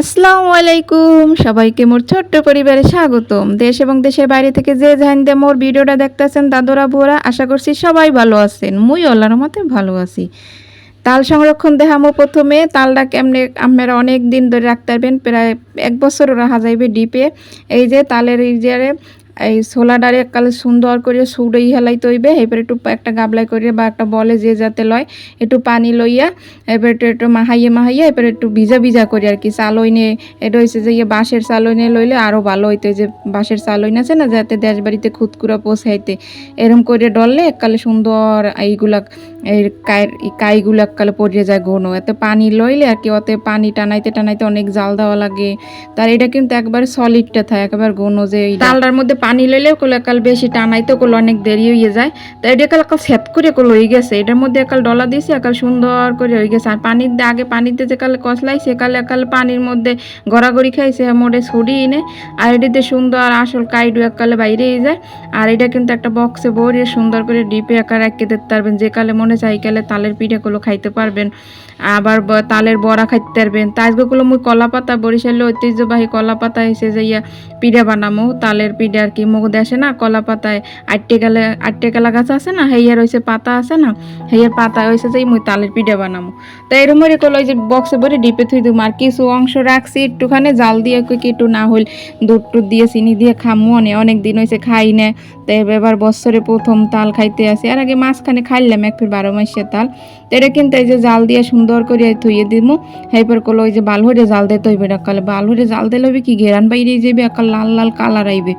আসসালামু আলাইকুম সবাইকে মোর ছোট্ট পরিবারে স্বাগতম। দেশ এবং দেশের বাইরে থেকে যে জান দে মোর ভিডিওটা দেখতেছেন দাদুরা বুড়া আশা করছি সবাই ভালো আছেন। মুই আল্লাহর মতে ভালো আছি। তাল সংরক্ষণ দেখামো প্রথমে। তালটা কেমনে আপনারা অনেক দিন ধরে রাখতে পারবেন, প্রায় এক বছর রাখা যাইবে ডিপে। এই যে তালের এই যে এই ছোলাডারে এককালে সুন্দর করে সুড়ই হেলাই তৈবে এবার একটু একটা গাবলাই করে বা একটা বলে যে যাতে লয়, একটু পানি লইয়া এবার একটু একটু মাহাইয়ে মাহাইয়া এবার একটু ভিজা ভিজা করি আর কি। চালইনে, এটা হয়েছে যে ইয়ে বাঁশের চালইনে লইলে আরও ভালো হইতো যে বাঁশের চালইন আছে না, যাতে দেশ বাড়িতে খুদকুড়া পোষাইতে এরম করে ডললে এককালে সুন্দর এইগুলা এই কায়ের কাইগুলো এককালে পড়িয়ে যায় ঘন। এত পানি লইলে আর কি অতে পানি টানাইতে টানাইতে অনেক জাল দেওয়া লাগে। তার এটা কিন্তু একবার সলিডটা থাকে, একবার ঘন যে ডালটার মধ্যে পানি লইলে কোলো একাল বেশি টানাইতে কোলো অনেক দেরি হয়ে যায়। তা এটা একাল একাল সেট করে কোলো হয়ে গেছে। এটার মধ্যে একাল ডলা দিয়েছে একাল সুন্দর করে হয়ে গেছে। আর পানির আগে পানিতে যে কালে কষলাই সেকালে একাল পানির মধ্যে গড়াগড়ি খাই সে মোড়ে ছড়িয়ে এনে। আর এটিতে সুন্দর আসল কাইডু একালে বাইরে যায়। আর এটা কিন্তু একটা বক্সে ভরিয়ে সুন্দর করে ডিপে একা রাখতে দিতে পারবেন। যে কালে মনে চাই কালে তালের পিঠাগুলো খাইতে পারবেন, আবার তালের বড়া খাইতে পারবেন। তাজগুলো মুই কলা পাতা বরিশালের ঐতিহ্যবাহী কলা পাতা এসে যাইয়া পিঠা বানামো, তালের পিঠা আর কি মুখ দেশে না কলা পাতায় আটটে গেলে, আটটে গেলা গাছ আছে না হেয়ার হয়েছে পাতা আছে না হেয়ার পাতা হয়েছে যে মুই তালের পিঠা বানামো। তো এরম করে ওই যে বক্সে ভরে ডিপে থুই দিম, আর কিছু অংশ রাখছি একটুখানি, জাল দিয়ে একটু না হইল দুধ টুধ দিয়ে, চিনি দিয়ে খামো অনেক দিন হয়েছে খাই না তো এবার বছরে প্রথম তাল খাইতে আসি। আর আগে মাঝখানে খাইলাম এক ফির বারো মাসের তাল। তো এটা কিন্তু এই যে জাল দিয়ে সুন্দর করে থুইয়ে দিমু। হেরপর কলো ওই যে বাল হরে জাল দিতে হইবে একালে বাল হরে জাল দিলে হইবে কি? ঘেরান বাইরে যাবে একাল লাল লাল কালার আইবে।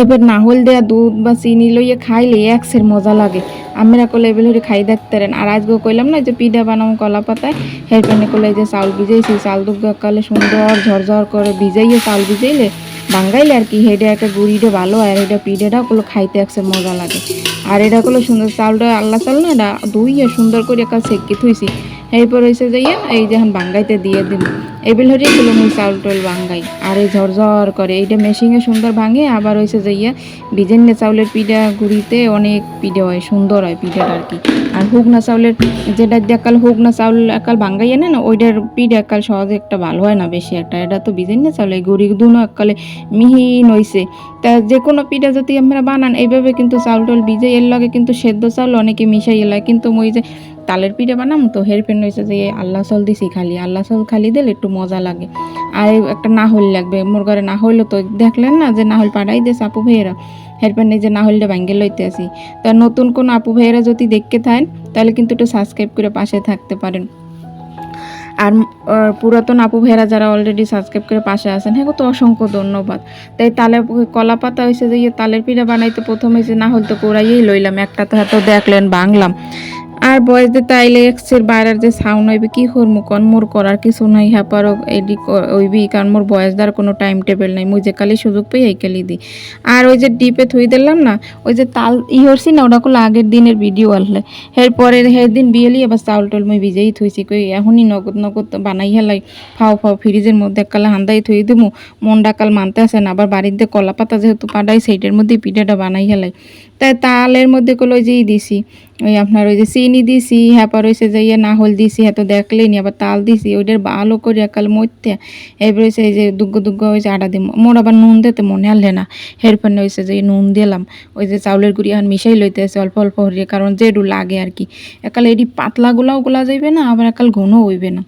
এবার নাহল দেয়া দুধ বা চিনি লইয়ে খাইলে একসের মজা লাগে। আমরা কলে এবার হরে খাই দেখতে পারেন আর আজকে কইলাম না যে পিঠা বানাম কলা পাতায়। হেরপেনে কলে যে চাউল ভিজাইছি। চাউল দুধ কালে সুন্দর ঝরঝর করে ভিজাইয়ে চাউল ভিজাইলে বাঙ্গাইলে আর কি, হেডে একটা গুড়িটা ভালো আর এটা পিঠেটা গুলো খাইতে একসের মজা লাগে। আর এটা গুলো সুন্দর চাউলটা আল্লাহ চাল না, এটা ধুইয়ে সুন্দর করে একটা সেকি থুইছি। এরপর হয়েছে যাইয়া এই যে এখন বাঙ্গাইতে দিয়ে দিন এবিল হরি গুলো মুই চাউল টাউল বাঙ্গাই। আর এই ঝরঝর করে, এইটা মেশিনে সুন্দর ভাঙে, আবার হয়েছে যাইয়া বিজেন্নে চাউলের পিঠা গুড়িতে অনেক পিঠে হয়, সুন্দর হয় পিঠাটা আর কি। হুগনা চাউলের, যেটা একাল হুগনা চাউল একাল ভাঙ্গাইয়া না না ওইটার পিঠা একাল সহজে একটা ভালো হয় না বেশি একটা। এটা তো বিজেন্নে চাউল এই গুড়ি দুনো একালে মিহিন হইছে তা যে কোনো পিঠা যদি আমরা বানান, এইভাবে কিন্তু চাউল টাউল ভিজে এর লগে কিন্তু সেদ্ধ চাউল অনেকে মিশাই এলায় কিন্তু ওই যে তালের পিঠা বানাম তো হেরপেন হয়েছে যে আল্লাহ চাল দিছি খালি, আল্লাহ চাল খালি দিলে একটু মজা লাগে। আর একটা নাহল লাগবে, মোর ঘরে না হইল তো দেখলেন না যে না নাহল পাঠাই দিয়েছে আপু ভাইয়েরা। হেরপেন নিজে না হলে ভাঙ্গে লইতে আসি। তা নতুন কোন আপু ভাইয়েরা যদি দেখতে থাকেন, তাহলে কিন্তু একটু সাবস্ক্রাইব করে পাশে থাকতে পারেন। আর পুরাতন আপু ভাইয়েরা যারা অলরেডি সাবস্ক্রাইব করে পাশে আসেন হ্যাঁ তো অসংখ্য ধন্যবাদ। তাই তালে কলা পাতা হয়েছে যে ইয়ে তালের পিঠা বানাইতে প্রথমে যে না হলে তো কোরাইয়েই লইলাম, একটা তো হয়তো দেখলেন, বাংলাম। আর বয়স দিয়ে তাইলে এক্সের বাইরের যে সাউন্ড হইবে, কি করমু কন? মোর করার কিছু নাই হ্যাপারও এডি হইবি, কারণ মোর বয়স দেওয়ার কোনো টাইম টেবিল নাই। মুই যে কালি সুযোগ পেয়ে এই কালি দিই আর ওই যে ডিপে থুই দিলাম না, ওই যে তাল, ই হরছি না ওটা করলে আগের দিনের ভিডিও আসলে এরপরে হের দিন বিয়েলি আবার চাউল টাউল মুই ভিজেই থুইছি, কই এখনই নগদ নগদ বানাই হেলাই, ফাও ফাও ফ্রিজের মধ্যে কালে হান্দাই থুই দিমু। মনটা কাল মানতে আসে না, আবার বাড়িতে কলা পাতা যেহেতু পাঠাই সেইটার মধ্যে পিঠাটা বানাই হেলাই। তাই তালের মধ্যে কলো ওই যে ই দিছি, ওই আপনার ওই যে চিনি দিছি হ্যাপার হয়েছে যে ইয়ে নাহল দিছি হ্যাঁ তো দেখলেনি আবার তাল দিছি, ওইটার ভালো করে একাল মরতে এবার হয়েছে এই যে দুগ্গ দুগ্গ হয়েছে আটা দিম, মোর আবার নুন দিতে মনে আনলে না হেরপর হয়েছে যে নুন দিলাম, ওই যে চাউলের গুঁড়ি এখন মিশাই লইতে আছে অল্প অল্প হরিয়ে কারণ যেটু লাগে আর কি, একাল এটি পাতলাগুলাও গোলা যাইবে না, আবার একাল ঘন হইবে না।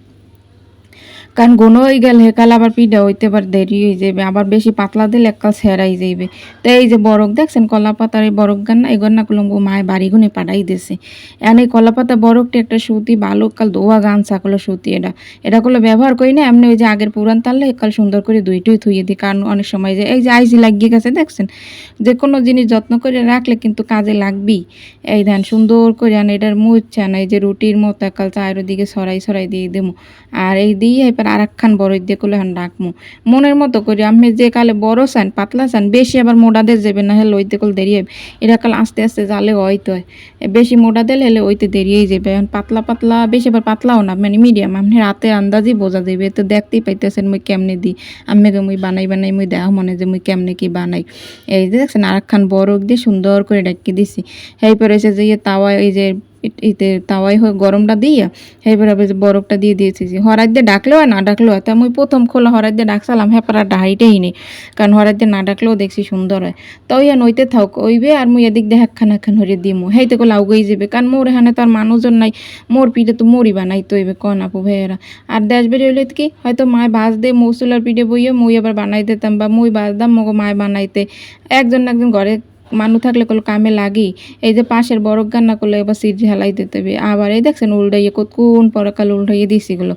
কারণ ঘন হয়ে গেলে হেকাল আবার পিঠা হইতে আবার দেরি হয়ে যাবে আবার বেশি পাতলা দিলে একাল ছেড়াই যাইবে। তো এই যে বরক দেখছেন কলা পাতার এই বরক গান না এই গন্না কুলম্বু মায়ের বাড়ি গুনে পাঠাই দিছে। এখন এই কলা পাতা বরকটি একটা সুতি ভালো কাল দোয়া গান সাকলো সুতি এটা। এটা করলে ব্যবহার করি না, এমনি ওই যে আগের পুরান তাললে কাল সুন্দর করে দুইটাই থুইয়ে দিই। কারণ অনেক সময় যে এই যে আইজি লাগিয়ে গেছে, দেখছেন? যে কোনো জিনিস যত্ন করে রাখলে কিন্তু কাজে লাগবেই। এই ধান সুন্দর করে এটার মুচ্ছা না এই যে রুটির মতো একাল চায়ের দিকে সরাই সরাই দিয়ে দেবো আর এই দিয়ে এবার আর একখান বড় দিয়ে করলে হান ডাকমু। মনের মতো করি আমি যে কালে বড় চান পাতলা চান বেশি আবার মোটাদের যাবে না হলে ওইতে কল দেরি হবে এটা কাল আস্তে আস্তে জালে হয়তো হয়। বেশি মোটা দিলে হলে ওইতে দেরিয়েই যাবে এখন পাতলা পাতলা, বেশি আবার পাতলাও না মানে মিডিয়াম। আপনি রাতে আন্দাজই বোঝা যাবে তো দেখতেই পাইতেছেন মুই কেমনে দিই। আম্মেকে মুই বানাই বানাই, মুই দেখ মনে যে মুই কেমনে কি বানাই। এই যে দেখছেন আর একখান বরফ দিয়ে সুন্দর করে ডাকি দিছি। এই পরে এসে যে ইয়ে তাওয়া, এই যে এতে তাওয়াই গরমটা দিয়া এবার আবার বরফটা দিয়ে দিয়েছি যে হরাই দিয়ে ডাকলেও আর না ডাকলেও, তা আমি প্রথম খোলা হরাই দিয়ে ডাকছিলাম হ্যাঁ পারা ডাহাইটাই নেই, কারণ হরাই দিয়ে না ডাকলেও দেখছি সুন্দর হয়। তো ইয়া নইতে থাক, ওইবে আর মুই এদিক দিয়ে একখান একখান হরে দিমু হেইতে করলে আউগেই যাবে কারণ মোর এখানে তো আর মানুষজন নাই, মোর পিঠে তো মোরই বানাই তো এবে কন আপু ভাইয়েরা। আর দেশ বেরিয়ে হইলে কি, হয়তো মায় ভাজ দে মৌসুলার পিঠে বইয়ে মুই আবার বানাই দিতাম বা মুই বাজদাম মগো মায় বানাইতে, একজন একজন ঘরে মানুষ থাকলে কোনো কামে লাগি। এই যে পাশের বরফ গান্না করলে এবার সিট ঝালাই দিতে হবে। আবার এই দেখছেন উল্টাইয়ে কোন পরকাল উল্টাইয়ে দিছি গুলো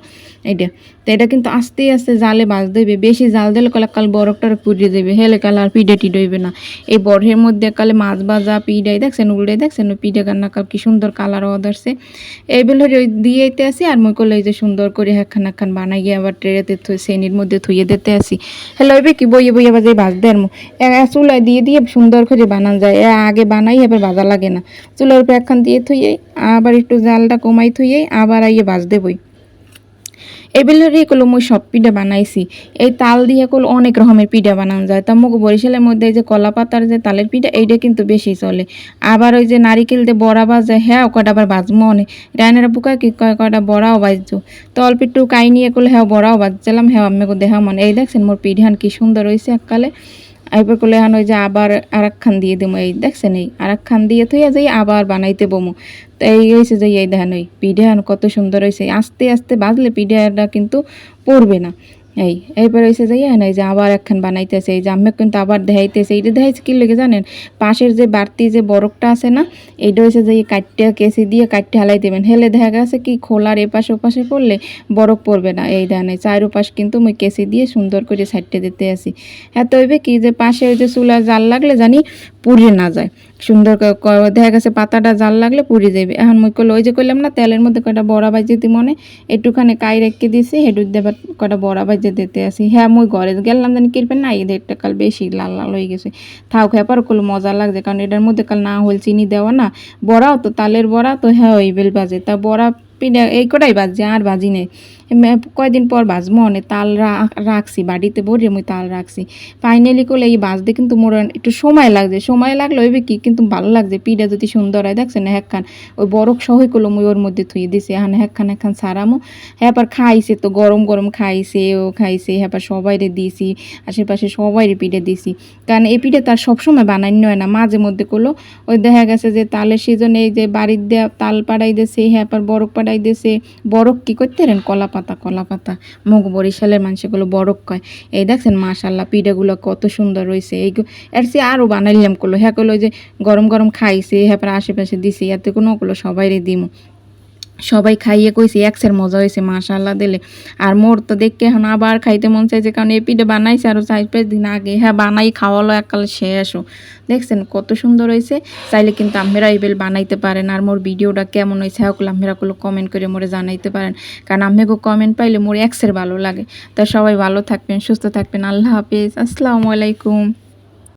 এইটা তো এটা কিন্তু আস্তে আস্তে জালে বাজ দেবে। বেশি জাল দিলে কলে কাল বরফটার পুড়িয়ে দেবে। হেলে কাল আর পিঠে হইবে না। এই বরফের মধ্যে কালে মাছ ভাজা পিঠাই দেখছেন উল্টাই দেখছেন পিঠে গান্না কাল কি সুন্দর কালার অদারছে এই বেলে ওই দিয়েতে আসি আর মই করলে এই যে সুন্দর করে একখান একখান বানাই গিয়ে আবার ট্রেতে শ্রেণির মধ্যে থুয়ে দিতে আসি। এবার কি? বইয়ে বইয়ে বাজে ভাজতে আর চুলায় দিয়ে দিয়ে সুন্দর করে বানান যায়। আগে বানাই, এবার ভাজা লাগে না। চুলার উপরে একখান দিয়ে থুয়ে আবার একটু জালটা কমাই থুয়ে আবার আইয়ে ভাজতে বই। এবেলেরই কলো মই সব পিঠা বানাইছি। এই তাল দিয়ে কল অনেক রকমের পিঠা বানানো যায়। তা মুখ বরিশালের মধ্যে যে কলা পাতার যে তালের পিঠা, এইটা কিন্তু বেশি চলে। আবার ওই যে নারিকেল দিয়ে বড়া বাজে হ্যাঁ কটা আবার বাজমো অনেক। রায়নারা বুকা কি কয়, কয়টা বড়াও বাজছো। তো অল্প একটু কাই নিয়ে করলে হ্যাঁ বড়াও বাজছিলাম হ্যাঁ আমি দেখা মানে। এই দেখছেন, মোর পিঠান কি সুন্দর হয়েছে এককালে। এবার করলে হানো ওই যে আবার আর খান দিয়ে দেবো এই দেখছেন, এই আর খান দিয়ে থইয়া যাই আবার বানাইতে বমু। তো এই হয়েছে যে এই দেখেন ওই হান কত সুন্দর হয়েছে আস্তে আস্তে বাজলে পিঠে কিন্তু পড়বে না। এই এরপর হয়েছে যে ইয়ে এই যে আবার একখান বানাইতেছে, এই যে আমি কিন্তু আবার দেখাইতেছে, এইটা দেখাইছে কি লেগে জানেন? পাশের যে বাড়তি যে বরফটা আছে না, এইটা হয়েছে যে কাটতে কেসি দিয়ে কাটতে হালাই দেবেন। হেলে দেখা গেছে কি খোলার এপাশে ওপাশে পড়লে বরফ পড়বে না। এই দেন, এই চার পাশ কিন্তু মুই কেসি দিয়ে সুন্দর করে সাইডটা দিতে আসি হ্যাঁ তো হইবে কি যে পাশে ওই যে চুলা জাল লাগলে জানি পুড়ে না যায়। সুন্দর দেখা গেছে পাতাটা জাল লাগলে পুড়ে যাবে এখন মুই করলে ওই যে করলাম না, তেলের মধ্যে কয়টা বড়া বাজি দিতে মনে? একটুখানি কাই রেখে দিছি, হেঁটু দেবার কয়টা বড়া বাজি দিতে আসি। হ্যাঁ মুই ঘরে গেলাম জানি কিনবেন না এই দেড়টা কাল বেশি লাল লাল হয়ে গেছে। থাও খেপার করলে মজা লাগছে, কারণ এটার মধ্যে কাল না হল চিনি দেওয়া না। বড়াও তো, তালের বড়া তো হ্যাঁ ওই বেল বাজে তা বড়া পিঠা এই কটাই বাজছে, আর বাজি নেই। কয়দিন পর বাজবো? অনেক তাল রাখছি, বাড়িতে ভরে মুই তাল রাখছি। ফাইনালি করলে এই বাজতে কিন্তু মোর একটু সময় লাগছে। সময় লাগলে ওইবে কি? কিন্তু ভালো লাগছে। পিঠা যদি সুন্দর হয়, দেখছেন হ্যাকখান ওই বরফ সহই করল মুই ওর মধ্যে থুয়ে দিছি। এখন হ্যাকখান হ্যাকখান সারামো হ্যাঁ খাইছে তো, গরম গরম খাইছে, ও খাইছে। হ্যাঁ সবাইরে দিয়েছি আশেপাশে সবাইরে পিঠে দিছি। কারণ এই পিঠে তার সবসময় বানাইন হয় না। মাঝে মধ্যে করল। ওই দেখা গেছে যে তালের সিজনে, এই যে বাড়ির দেয়া তাল পাড়াই দিয়েছে হ্যাঁ বরফ বরফ কি করতে কলা পাতা কলা পাতা। মগ, বরিশালের মানুষগুলো বরফ কয় এই দেখছেন মাশাল্লাহ পিঠাগুলো কত সুন্দর রয়েছে। এই এর সে আরও বানাইলাম করল হ্যাঁ করল যে গরম গরম খাইছে হ্যাঁ আশেপাশে দিছে। এতে কোনো করল সবাই দিমু। সবাই খাইয়ে কইছে, একসের মজা হয়েছে মাশাল্লাহ দিলে। আর মোর তো দেখে এখন আবার খাইতে মন চাইছে, কারণ এই পিঠে বানাইছে আরও চার পাঁচ দিন আগে। হ্যাঁ বানাই, খাওয়ালো, এককালে শেষও দেখছেন কত সুন্দর হয়েছে চাইলে কিন্তু আমেরা এই বেল বানাইতে পারেন। আর মোর ভিডিওটা কেমন হয়েছে হ্যাঁ আমেরা গুলো কমেন্ট করে মোরে জানাইতে পারেন। কারণ আমেগো কমেন্ট পাইলে মোর একসের ভালো লাগে। তা সবাই ভালো থাকবেন, সুস্থ থাকবেন। আল্লাহ হাফিজ। আসসালামু আলাইকুম।